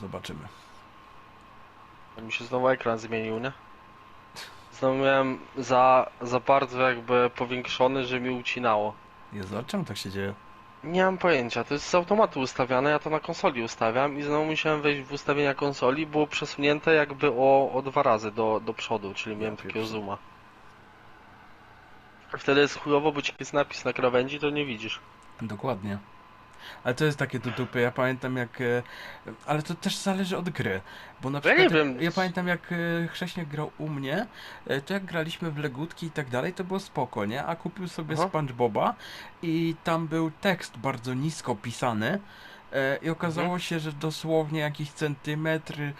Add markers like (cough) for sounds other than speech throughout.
Zobaczymy. To mi się znowu ekran zmienił, nie? Znowu miałem za, za bardzo jakby powiększony, że mi ucinało. Jezu, a czemu tak się dzieje? Nie mam pojęcia, to jest z automatu ustawiane, ja to na konsoli ustawiam i znowu musiałem wejść w ustawienia konsoli, było przesunięte jakby o, o dwa razy do, do przodu, czyli miałem takiego pierwszy. zooma. Wtedy jest chujowo, bo ci jest napis na krawędzi, to nie widzisz. Dokładnie. Ale to jest takie tutupy, ja pamiętam jak... e, Ale to też zależy od gry, bo na Ja przykład... nie wiem. Ja pamiętam jak e, Chrześniak grał u mnie, e, to jak graliśmy w Legutki i tak dalej, to było spoko, nie? A kupił sobie Aha. SpongeBoba i tam był tekst bardzo nisko pisany e, i okazało Mhm. się, że dosłownie jakiś centymetr e,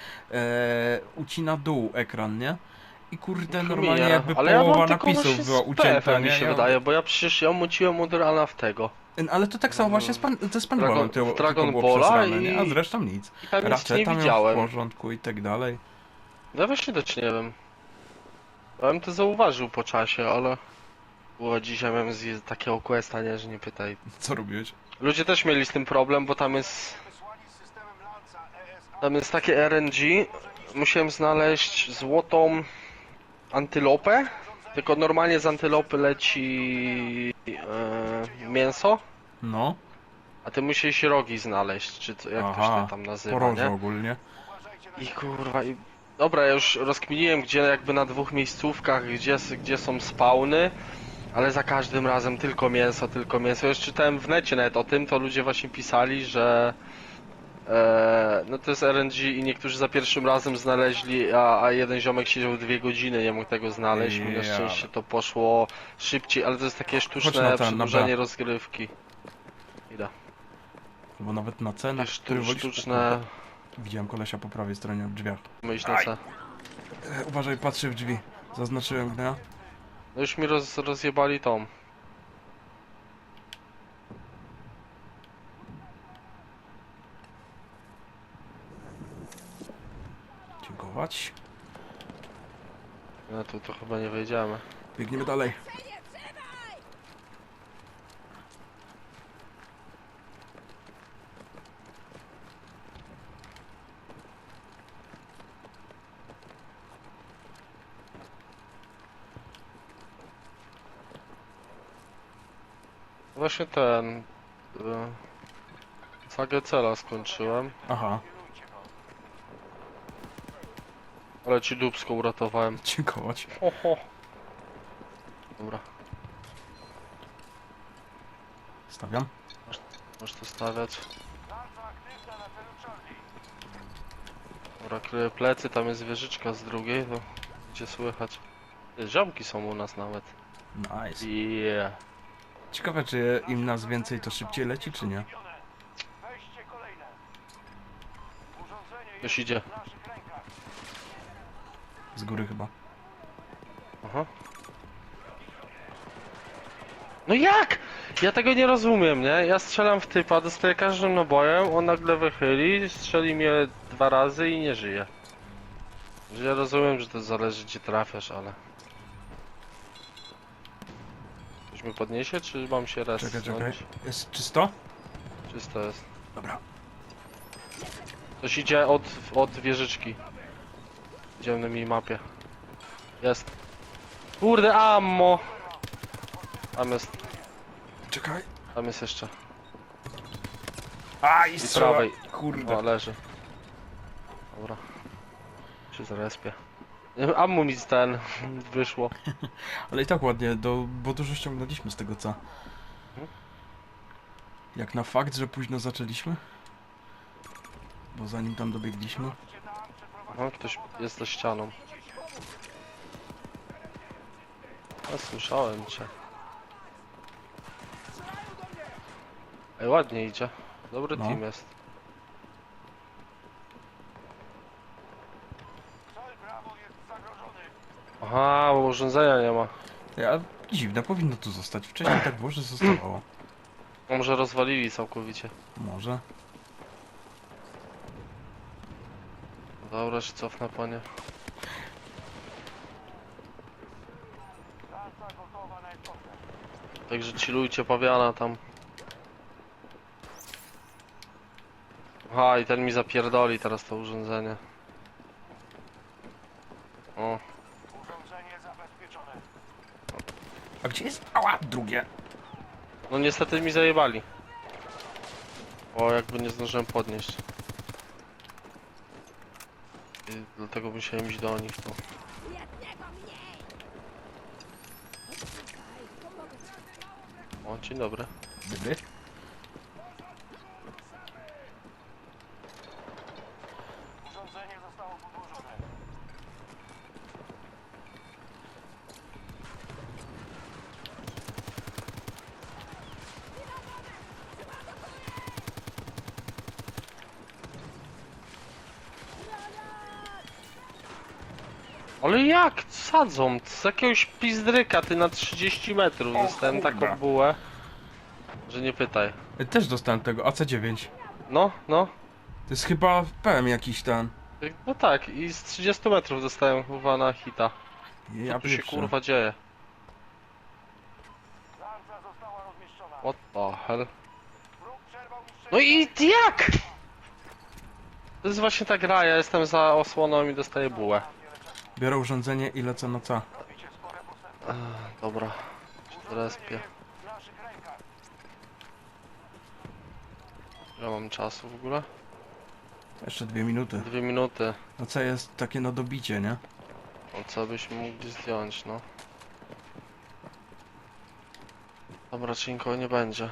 ucina dół ekran, nie? I kurde, normalnie Mija. jakby Ale ja połowa mam tylko napisów była ucięta, nie? mi się Ja- wydaje, bo ja przecież ja muciłem od rana w tego. Ale to tak samo właśnie z, pan, ze SpongeBobem Dragon- Dragon tylko było Balla przesrane, nie? A i- zresztą nic. I tam nic nie tam w widziałem. porządku i tak dalej. Ja właśnie też nie wiem. Ja bym to zauważył po czasie, ale... Bo dzisiaj miałem z takiego questa, nie, że nie pytaj. Co robiłeś? Ludzie też mieli z tym problem, bo tam jest... Tam jest takie RNG. Musiałem znaleźć złotą antylopę. Tylko normalnie z antylopy leci e, mięso, No, a ty musisz rogi znaleźć, czy co, jak to Aha, się tam nazywa, poroże nie? ogólnie. I kurwa, i... Dobra, ja już rozkminiłem, gdzie jakby na dwóch miejscówkach, gdzie, s- gdzie są spawny, ale za każdym razem tylko mięso, tylko mięso. Już czytałem w necie nawet o tym, to ludzie właśnie pisali, że e, no to jest RNG i niektórzy za pierwszym razem znaleźli, a, a jeden ziomek siedział dwie godziny, nie mógł tego znaleźć. Ja. na szczęście to poszło szybciej, ale to jest takie na sztuczne ten, na B. przedłużenie rozgrywki. Idę. Bo nawet na cenach, Sztu, sztuczne... Widziałem kolesia po prawej stronie w drzwiach. Myśl na Aj. E, uważaj, patrzy w drzwi. Zaznaczyłem gnia. No już mi roz, rozjebali tą. Dziękować. No tu to chyba nie wejdziemy. Biegniemy dalej. Właśnie ten... Y, sagę cela skończyłem, Aha, ale ci dubską uratowałem. dziękować. Ho, ho. Dobra, Stawiam. możesz to stawiać. Dobra, kryję plecy, tam jest wieżyczka z drugiej, to gdzie słychać. Ziomki są u nas nawet. Nice. Yeah. Ciekawe, czy im nas więcej, to szybciej leci, czy nie? Już idzie. Z góry chyba. Aha. No jak? Ja tego nie rozumiem, nie? Ja strzelam w typa, dostaję każdym nabojem, on nagle wychyli, strzeli mnie dwa razy i nie żyje. Ja rozumiem, że to zależy gdzie trafiasz, ale... Ktoś mnie podniesie, czy mam się raz Czekaj, czekaj. Jest czysto? Czysto jest. Dobra. Ktoś idzie od, od wieżyczki. Idziemy na minimapie. Jest. Kurde, ammo! Tam jest, Czekaj. tam jest jeszcze. A, i strzała. prawej. Kurde. O, leży. Dobra. Się zarespię. Ammo mi ten (laughs) wyszło. (laughs) Ale i tak ładnie, do, bo dużo ściągnęliśmy z tego co. Jak na fakt, że późno zaczęliśmy. Bo zanim tam dobiegliśmy. Aha, ktoś jest za ścianą. A słyszałem cię. Ej, ładnie idzie. Dobry No. team jest. Aha, bo urządzenia nie ma. Ja, dziwne, powinno tu zostać. Wcześniej tak było, że zostawało. A Może rozwalili całkowicie. Może. Dobra, się cofnę panie. Także chillujcie pawiana tam. Aha, i ten mi zapierdoli teraz to urządzenie. O, Urządzenie zabezpieczone. A gdzie jest? Ała, drugie. no niestety mi zajebali. O, jakby nie zdążyłem podnieść. I dlatego musiałem iść do nich tu. Jednego mniej! O, dzień dobry. Dobry. Ale jak? Sadzą? Z jakiegoś pizdryka ty na 30 metrów. O Dostałem kurwa. taką bułę, że nie pytaj. Też dostałem tego, AC9. No, no. To jest chyba PM jakiś ten. No tak, i z 30 metrów dostałem chyba na hita. Ja Co tu się pieprzę. kurwa dzieje? Lanca została rozmieszczona. What the hell? No i jak? To jest właśnie ta gra, ja jestem za osłoną i dostaję bułę. Biorę urządzenie i lecę na postępy. Ech, dobra, rękach. Ile mam czasu w ogóle? Jeszcze dwie minuty. Dwie minuty. No co jest takie na dobicie, nie? No co byśmy mogli zdjąć, no. Raczej nikogo nie będzie.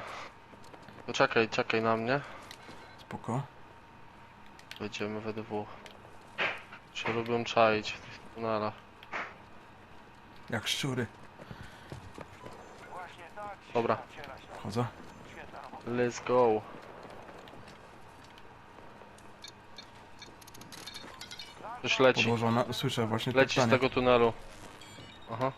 To czekaj, czekaj na mnie. Spoko. Będziemy we dwóch. Się lubią czaić w tych tunelach. Jak szczury. Właśnie tak się Dobra. Chodzę. Let's go. Coś leci. Podłożona. Słyszę właśnie Leci z tego tunelu. Aha.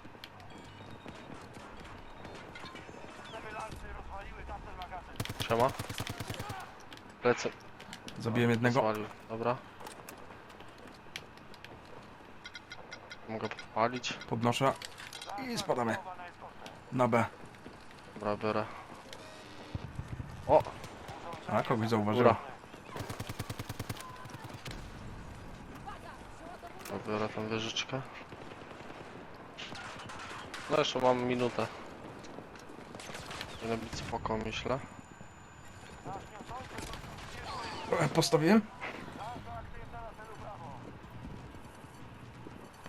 Siema. Lecę. Zabiłem jednego. Zwalił. Dobra. Mogę podpalić. Podnoszę. I spadamy. Na B. Dobra, biorę. O! A, kogoś zauważyłem. Góra. Dobra, biorę tą wieżyczkę. No jeszcze mam minutę. Powinno być spoko, myślę. E, Postawiłem?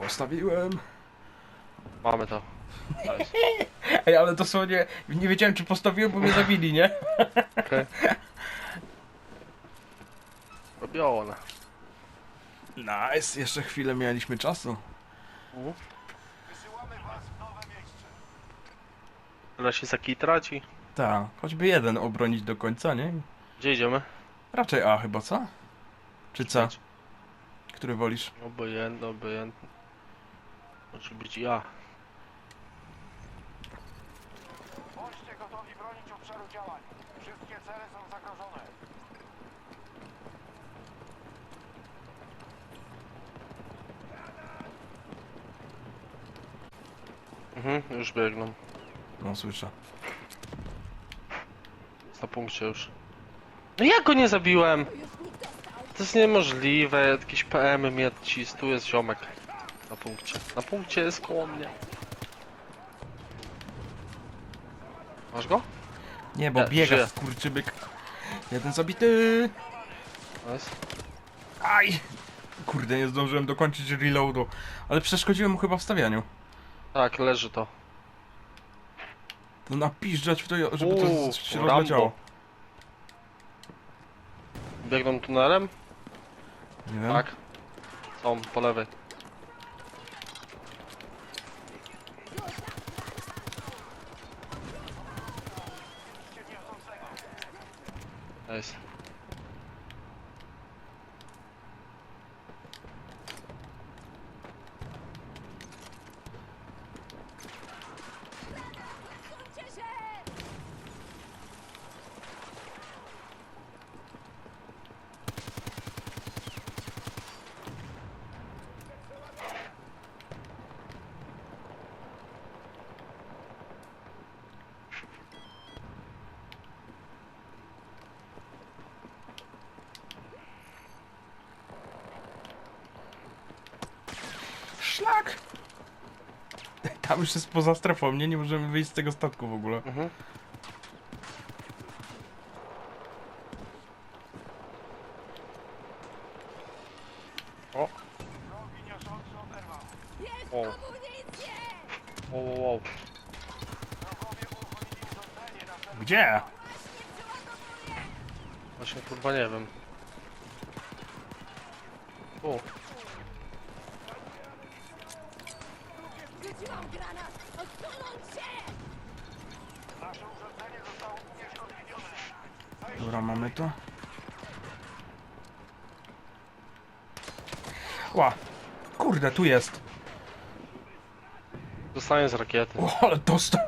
Postawiłem. Mamy to. Nice. Ej, ale dosłownie nie wiedziałem czy postawiłem, bo mnie zabili, nie? Okej. Robione. Nice, jeszcze chwilę mieliśmy czasu. Wysyłamy was w nowe miejsce. Tyle się taki traci. Tak, choćby jeden obronić do końca, nie? Gdzie idziemy? Raczej A chyba, co? Czy C? Który wolisz? Obojętny, obojętny. Może być ja. Bądźcie gotowi bronić obszaru działań. Wszystkie cele są zagrożone. Mhm, już biegną. No słyszę. Na punkcie już. No jak go nie zabiłem? To jest niemożliwe, jakieś PM mnie odcis, tu jest ziomek. Na punkcie. Na punkcie jest koło mnie. Masz go? Nie, bo Ja, biega żyję. skurczybyk. Jeden zabity. Jest. Aj! Kurde, nie zdążyłem dokończyć reloadu. Ale przeszkodziłem mu chyba w stawianiu. Tak, leży to. To napiszczać w to, żeby Uuu, to się Rambo. rozleciało. Biegną tunelem? Nie wiem. Tak. Są, po lewej. Jest. Odsuńcie się! Szlak! Tam już jest poza strefą, nie? Nie możemy wyjść z tego statku w ogóle. Mhm. O, O. urządzenie na celu Gdzie? Właśnie kurwa nie wiem. Dobra, mamy to. Ła! Kurde, tu jest! dostałem z rakiety. O, ale dostał!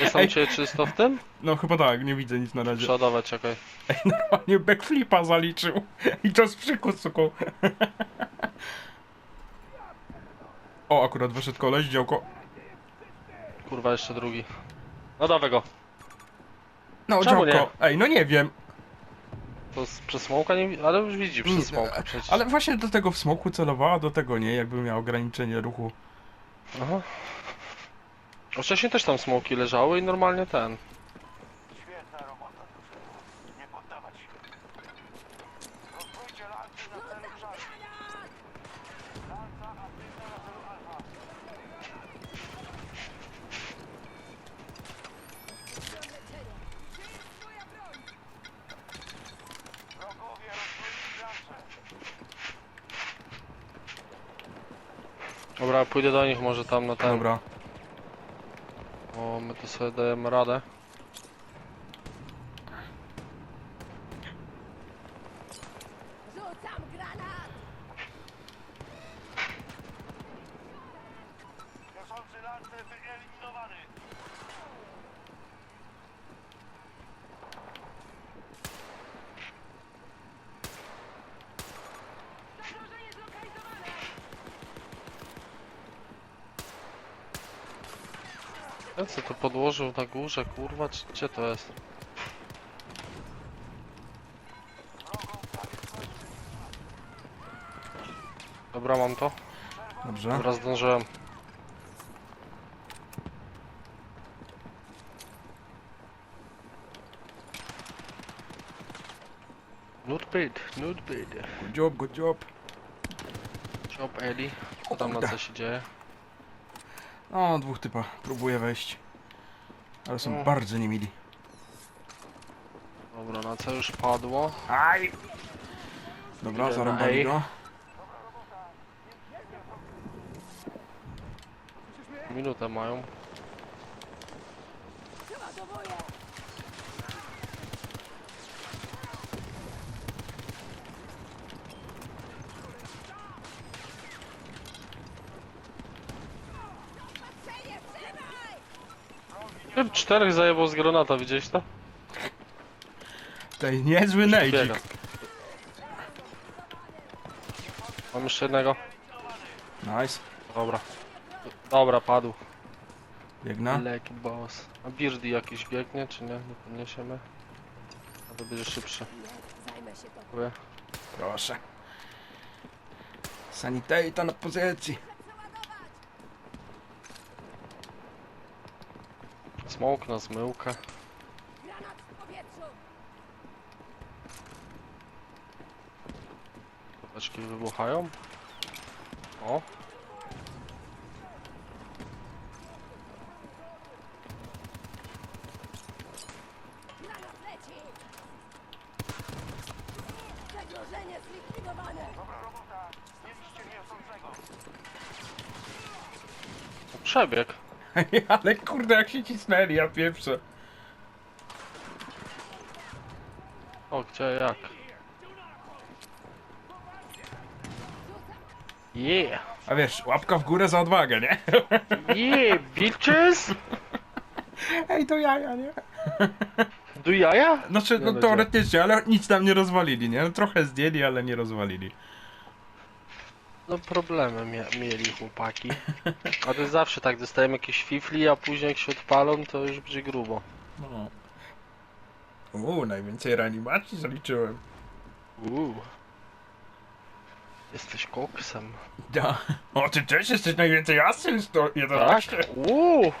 Jest tam cię czysto w tym? No chyba tak, nie widzę nic na razie. Przeładować, czekaj. Ej, normalnie backflipa zaliczył. I to z przykusku. O, akurat wyszedł koleś, działko. Kurwa, jeszcze drugi. No dawaj go. No, Czemu działko. Ej, no nie wiem. To z, przez smoka nie ale już widzi przez Nie, smoka przecież. Ale właśnie do tego w smoku celowała, do tego nie, jakby miał ograniczenie ruchu. Aha. A Wcześniej też tam smoki leżały i normalnie ten. Dobra, pójdę do nich może tam na ten. Dobra. O, my to sobie dajemy radę. Rzucam granat! Niosący lance wyeliminowany. Ja co to podłożył na górze, kurwa, czy gdzie to jest? Dobra, mam to. Dobrze. Dobra, zdążyłem. Not bad, not bad. Good job, good job. Job Ellie. Co tam na co się dzieje? O, dwóch typa. Próbuję wejść. Ale są O. bardzo niemili. Dobra, na co już padło? Aj! Dobra, Idę na zarąbali go. Minutę mają. Czterech zajebał z granata, widziałeś to? Tej niezły nejdzik. Mam jeszcze jednego. Nice. Dobra. Dobra, padł. Biegnę. Leki boss. A Beardy jakiś biegnie, czy nie? Nie podniesiemy. A to będzie tobą. Dziękuję. Proszę. Sanitator na pozycji. Smoke na zmyłkę. Granat w powietrzu! Paczki wybuchają. O. Granat leci! Zagrożenie zlikwidowane! Przebieg. (laughs) Ale kurde, jak się cisnęli, ja pieprzę. O, gdzie, jak? Yeah! A wiesz, łapka w górę za odwagę, nie? (laughs) Yeah, bitches! Ej, to jaja, nie? Do jaja? Znaczy, no no, teoretycznie, ale nic tam nie rozwalili, nie? No, trochę zdjęli, ale nie rozwalili. No problemy mia mieli chłopaki. A to zawsze tak, dostajemy jakieś fifli, a później jak się odpalą, to już będzie grubo. No. Uuu, najwięcej reanimacji zaliczyłem. Uuu. Jesteś koksem. Da. O, ty też jesteś najwięcej asyn, to Tak? 11. Uuu!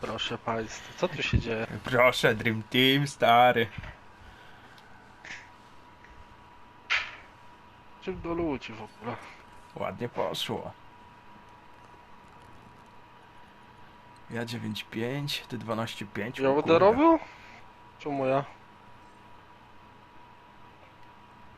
Proszę państwa, co tu się dzieje? Proszę, Dream Team, stary. Czym do ludzi w ogóle? Ładnie poszło. Ja 9,5, ty 12,5. Ja będę robił? Czemu ja?